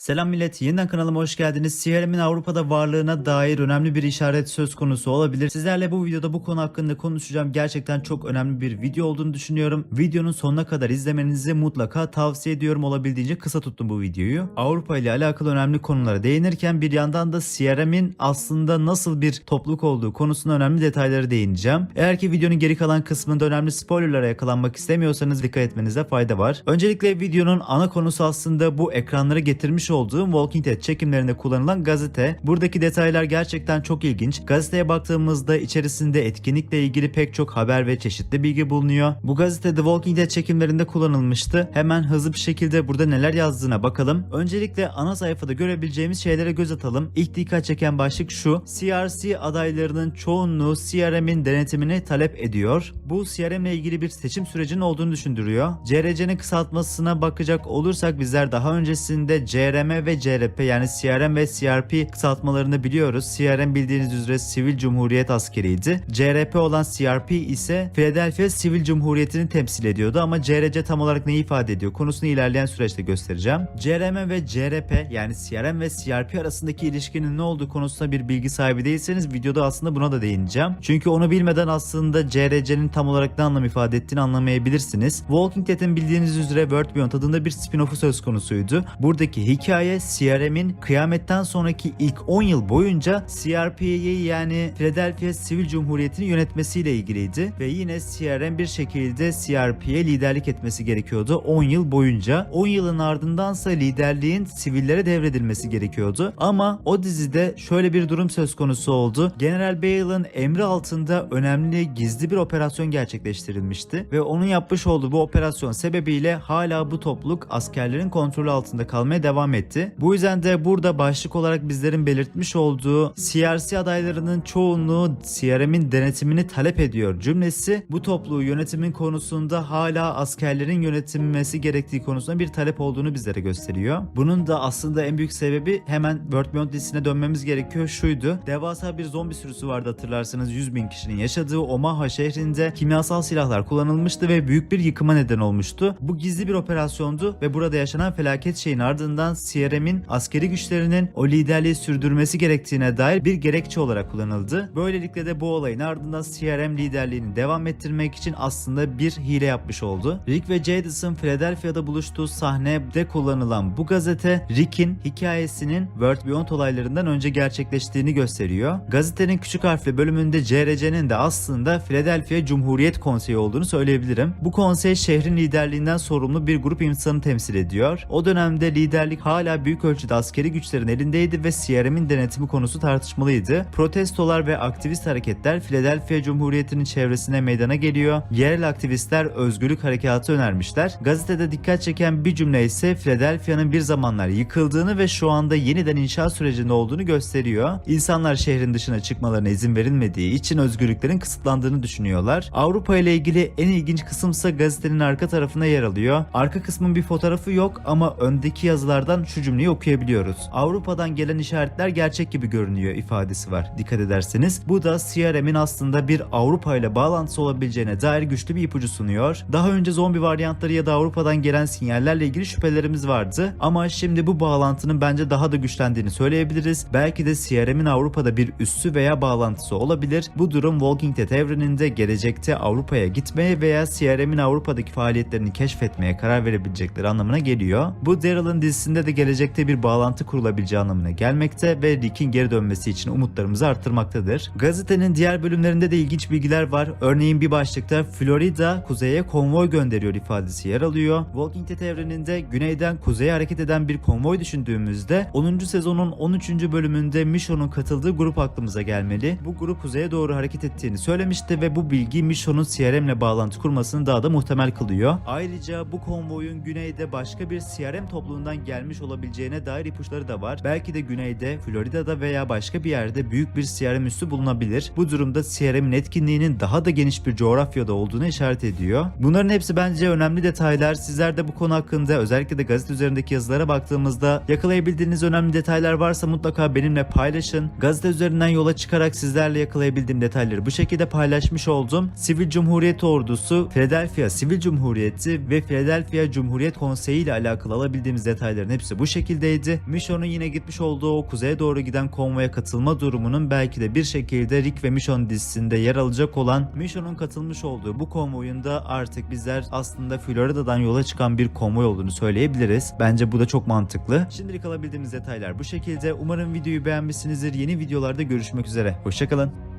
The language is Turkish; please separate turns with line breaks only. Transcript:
Selam millet, yeniden kanalıma hoş geldiniz. CRM'in Avrupa'da varlığına dair önemli bir işaret söz konusu olabilir. Sizlerle bu videoda bu konu hakkında konuşacağım. Gerçekten çok önemli bir video olduğunu düşünüyorum. Videonun sonuna kadar izlemenizi mutlaka tavsiye ediyorum. Olabildiğince kısa tuttum bu videoyu. Avrupa ile alakalı önemli konulara değinirken bir yandan da CRM'in aslında nasıl bir topluluk olduğu konusunda önemli detayları değineceğim. Eğer ki videonun geri kalan kısmında önemli spoilerlara yakalanmak istemiyorsanız dikkat etmenize fayda var. Öncelikle videonun ana konusu aslında bu ekranlara getirmiş olduğum Walking Dead çekimlerinde kullanılan gazete. Buradaki detaylar gerçekten çok ilginç. Gazeteye baktığımızda içerisinde etkinlikle ilgili pek çok haber ve çeşitli bilgi bulunuyor. Bu gazetede Walking Dead çekimlerinde kullanılmıştı. Hemen hızlı bir şekilde burada neler yazdığına bakalım. Öncelikle ana sayfada görebileceğimiz şeylere göz atalım. İlk dikkat çeken başlık şu. CRC adaylarının çoğunluğu CRM'in denetimini talep ediyor. Bu CRM ile ilgili bir seçim sürecinin olduğunu düşündürüyor. CRC'nin kısaltmasına bakacak olursak bizler daha öncesinde CRM ve CRP yani CRM ve CRP kısaltmalarını biliyoruz. CRM bildiğiniz üzere Sivil Cumhuriyet Askeriydi. CRP olan CRP ise Philadelphia Sivil Cumhuriyeti'ni temsil ediyordu ama CRC tam olarak neyi ifade ediyor konusunu ilerleyen süreçte göstereceğim. CRM ve CRP yani CRM ve CRP arasındaki ilişkinin ne olduğu konusunda bir bilgi sahibi değilseniz videoda aslında buna da değineceğim. Çünkü onu bilmeden aslında CRC'nin tam olarak ne anlam ifade ettiğini anlamayabilirsiniz. Walking Dead'in bildiğiniz üzere World Beyond adında bir spin-off'u söz konusuydu. Buradaki hikaye CRM'in kıyametten sonraki ilk 10 yıl boyunca CRP'yi yani Philadelphia Sivil Cumhuriyeti'ni yönetmesiyle ilgiliydi ve yine CRM bir şekilde CRP'ye liderlik etmesi gerekiyordu 10 yıl boyunca. 10 yılın ardındansa liderliğin sivillere devredilmesi gerekiyordu. Ama o dizide şöyle bir durum söz konusu oldu. General Bale'ın emri altında önemli gizli bir operasyon gerçekleştirilmişti ve onun yapmış olduğu bu operasyon sebebiyle hala bu topluluk askerlerin kontrolü altında kalmaya devam etti. Bu yüzden de burada başlık olarak bizlerin belirtmiş olduğu CRC adaylarının çoğunluğu CRM'in denetimini talep ediyor cümlesi bu topluluğu yönetimin konusunda hala askerlerin yönetilmesi gerektiği konusunda bir talep olduğunu bizlere gösteriyor. Bunun da aslında en büyük sebebi hemen World Beyond dizisine dönmemiz gerekiyor şuydu. Devasa bir zombi sürüsü vardı hatırlarsanız 100 bin kişinin yaşadığı Omaha şehrinde kimyasal silahlar kullanılmıştı ve büyük bir yıkıma neden olmuştu. Bu gizli bir operasyondu ve burada yaşanan felaket şeyin ardından CRM'in askeri güçlerinin o liderliği sürdürmesi gerektiğine dair bir gerekçe olarak kullanıldı. Böylelikle de bu olayın ardından CRM liderliğini devam ettirmek için aslında bir hile yapmış oldu. Rick ve Jadis'in Philadelphia'da buluştuğu sahnede kullanılan bu gazete Rick'in hikayesinin World Beyond olaylarından önce gerçekleştiğini gösteriyor. Gazetenin küçük harfli bölümünde CRC'nin de aslında Philadelphia Cumhuriyet Konseyi olduğunu söyleyebilirim. Bu konsey şehrin liderliğinden sorumlu bir grup insanı temsil ediyor. O dönemde liderlik hala büyük ölçüde askeri güçlerin elindeydi ve CRM'in denetimi konusu tartışmalıydı. Protestolar ve aktivist hareketler Philadelphia Cumhuriyeti'nin çevresine meydana geliyor. Yerel aktivistler özgürlük harekatı önermişler. Gazetede dikkat çeken bir cümle ise Philadelphia'nın bir zamanlar yıkıldığını ve şu anda yeniden inşa sürecinde olduğunu gösteriyor. İnsanlar şehrin dışına çıkmalarına izin verilmediği için özgürlüklerin kısıtlandığını düşünüyorlar. Avrupa ile ilgili en ilginç kısımsa gazetenin arka tarafına yer alıyor. Arka kısmın bir fotoğrafı yok ama öndeki yazılardan şu cümleyi okuyabiliyoruz. Avrupa'dan gelen işaretler gerçek gibi görünüyor ifadesi var dikkat ederseniz. Bu da CRM'in aslında bir Avrupa ile bağlantısı olabileceğine dair güçlü bir ipucu sunuyor. Daha önce zombi varyantları ya da Avrupa'dan gelen sinyallerle ilgili şüphelerimiz vardı ama şimdi bu bağlantının bence daha da güçlendiğini söyleyebiliriz. Belki de CRM'in Avrupa'da bir üssü veya bağlantısı olabilir. Bu durum Walking Dead evreninde gelecekte Avrupa'ya gitmeye veya CRM'in Avrupa'daki faaliyetlerini keşfetmeye karar verebilecekleri anlamına geliyor. Bu Daryl'ın dizisinde de gelecekte bir bağlantı kurulabileceği anlamına gelmekte ve Rick'in geri dönmesi için umutlarımızı arttırmaktadır. Gazetenin diğer bölümlerinde de ilginç bilgiler var. Örneğin bir başlıkta Florida kuzeye konvoy gönderiyor ifadesi yer alıyor. Walking Dead evreninde güneyden kuzeye hareket eden bir konvoy düşündüğümüzde 10. sezonun 13. bölümünde Michonne'un katıldığı grup aklımıza gelmeli. Bu grup kuzeye doğru hareket ettiğini söylemişti ve bu bilgi Michonne'un CRM'le bağlantı kurmasını daha da muhtemel kılıyor. Ayrıca bu konvoyun güneyde başka bir CRM topluluğundan gelmiş olabileceğine dair ipuçları da var. Belki de güneyde, Florida'da veya başka bir yerde büyük bir CRM üssü bulunabilir. Bu durumda CRM'in etkinliğinin daha da geniş bir coğrafyada olduğunu işaret ediyor. Bunların hepsi bence önemli detaylar. Sizler de bu konu hakkında özellikle de gazete üzerindeki yazılara baktığımızda yakalayabildiğiniz önemli detaylar varsa mutlaka benimle paylaşın. Gazete üzerinden yola çıkarak sizlerle yakalayabildiğim detayları bu şekilde paylaşmış oldum. Sivil Cumhuriyet Ordusu, Philadelphia Sivil Cumhuriyeti ve Philadelphia Cumhuriyet Konseyi ile alakalı alabildiğimiz detayların hepsi örüntüsü bu şekildeydi. Michonne'un yine gitmiş olduğu o kuzeye doğru giden konvoya katılma durumunun belki de bir şekilde Rick ve Michonne dizisinde yer alacak olan Michonne'un katılmış olduğu bu konvoyun da artık bizler aslında Florida'dan yola çıkan bir konvoy olduğunu söyleyebiliriz. Bence bu da çok mantıklı. Şimdilik alabildiğimiz detaylar bu şekilde. Umarım videoyu beğenmişsinizdir. Yeni videolarda görüşmek üzere. Hoşçakalın.